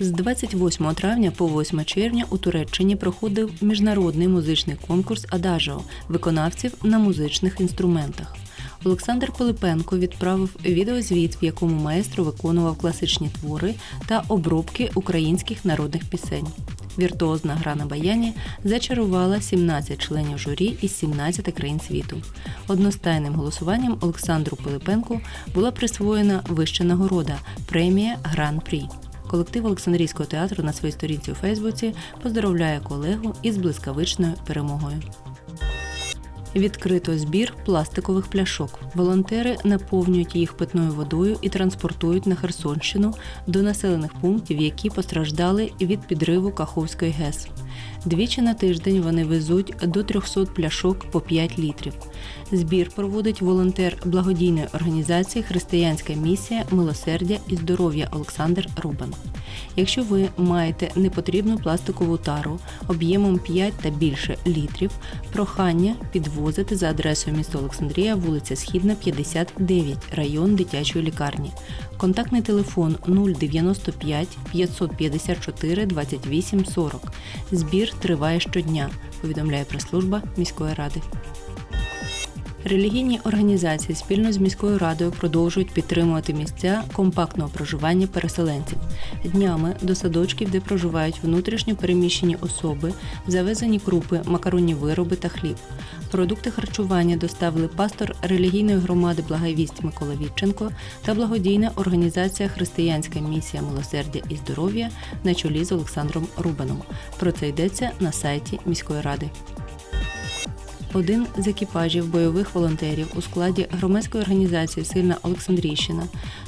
З 28 травня по 8 червня у Туреччині проходив міжнародний музичний конкурс Адажо виконавців на музичних інструментах. Олександр Пилипенко відправив відеозвіт, в якому маестро виконував класичні твори та обробки українських народних пісень. Віртуозна гра на баяні зачарувала 17 членів журі із 17 країн світу. Одностайним голосуванням Олександру Пилипенку була присвоєна вища нагорода премія Гран-прі. Колектив Олександрійського театру на своїй сторінці у Фейсбуці поздоровляє колегу із блискавичною перемогою. Відкрито збір пластикових пляшок. Волонтери наповнюють їх питною водою і транспортують на Херсонщину до населених пунктів, які постраждали від підриву Каховської ГЕС. Двічі на тиждень вони везуть до 300 пляшок по 5 літрів. Збір проводить волонтер благодійної організації Християнська місія милосердя і здоров'я Олександр Рубан. Якщо ви маєте непотрібну пластикову тару об'ємом 5 та більше літрів, прохання підвозити за адресою міста Олександрія, вулиця Східна, 59, район дитячої лікарні. Контактний телефон 095 554 28 40. Збір триває щодня, повідомляє прес-служба міської ради. Релігійні організації спільно з міською радою продовжують підтримувати місця компактного проживання переселенців. Днями до садочків, де проживають внутрішньо переміщені особи, завезені крупи, макаронні вироби та хліб. Продукти харчування доставили пастор релігійної громади Благовість Микола Вітченко та благодійна організація Християнська місія милосердя і здоров'я на чолі з Олександром Рубаном. Про це йдеться на сайті міської ради. Один з екіпажів бойових волонтерів у складі громадської організації Сильна Олександрійщина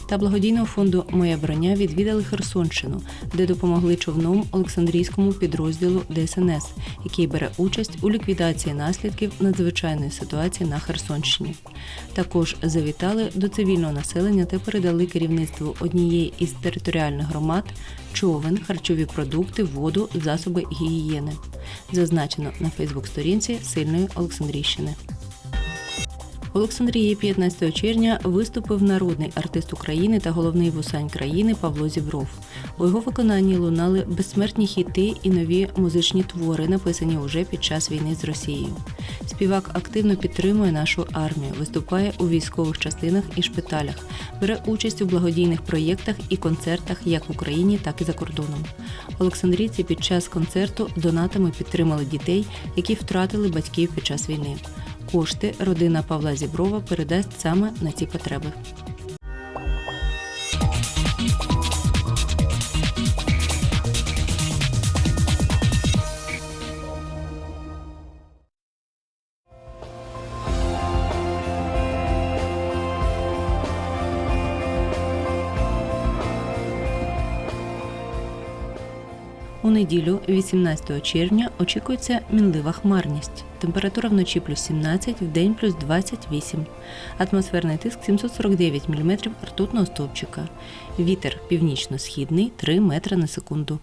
та благодійного фонду Моя броня відвідали Херсонщину, де допомогли човном Олександрійському підрозділу ДСНС, який бере участь у ліквідації наслідків надзвичайної ситуації на Херсонщині. Також завітали до цивільного населення та передали керівництву однієї із територіальних громад човен, харчові продукти, воду, засоби гігієни. Зазначено на Фейсбук-сторінці Сильної Олександрійщини. Олександрії 15 червня виступив народний артист України та головний вусань країни Павло Зібров. У його виконанні лунали безсмертні хіти і нові музичні твори, написані уже під час війни з Росією. Співак активно підтримує нашу армію, виступає у військових частинах і шпиталях, бере участь у благодійних проєктах і концертах як в Україні, так і за кордоном. Олександрійці під час концерту донатами підтримали дітей, які втратили батьків під час війни. Кошти родина Павла Зіброва передасть саме на ці потреби. У неділю, 18 червня, очікується мінлива хмарність. Температура вночі плюс 17, в день плюс 28. Атмосферний тиск 749 мм ртутного стовпчика. Вітер північно-східний 3 метри на секунду.